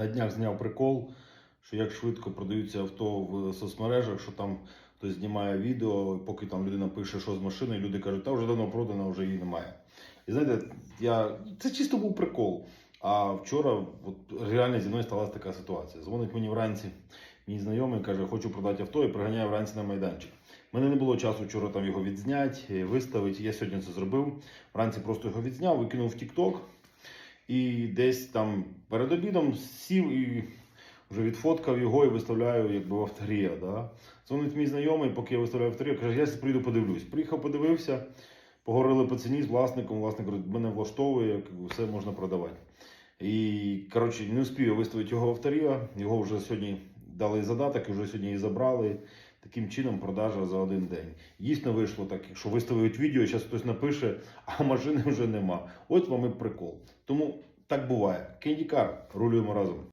На днях зняв прикол, що як швидко продаються авто в соцмережах, що там хтось знімає відео, поки там людина пише, що з машиною, люди кажуть, та вже давно продано, вже її немає. І знаєте, я... це чисто був прикол. А вчора от, реально зі мною сталася така ситуація. Дзвонить мені вранці мій знайомий, каже, хочу продати авто і приганяє вранці на майданчик. У мене не було часу вчора там його відзняти, виставити. Я сьогодні це зробив. Вранці просто його відзняв, викинув в TikTok. І десь там перед обідом сів і вже відфоткав його і виставляю якби в авторія. Да? Дзвонить мій знайомий, поки я виставляю авторія, каже, я прийду подивлюсь. Приїхав, подивився, поговорили по ціні з власником. Власник говорить, мене влаштовує, все можна продавати. І коротше, не успів я виставити його авторія. Його вже сьогодні дали задаток, і вже сьогодні її забрали. Таким чином продажа за один день. Дійсно вийшло так, що виставляють відео, зараз хтось напише, а машини вже нема. От вам і прикол. Тому так буває. Кендікар, рулюємо разом.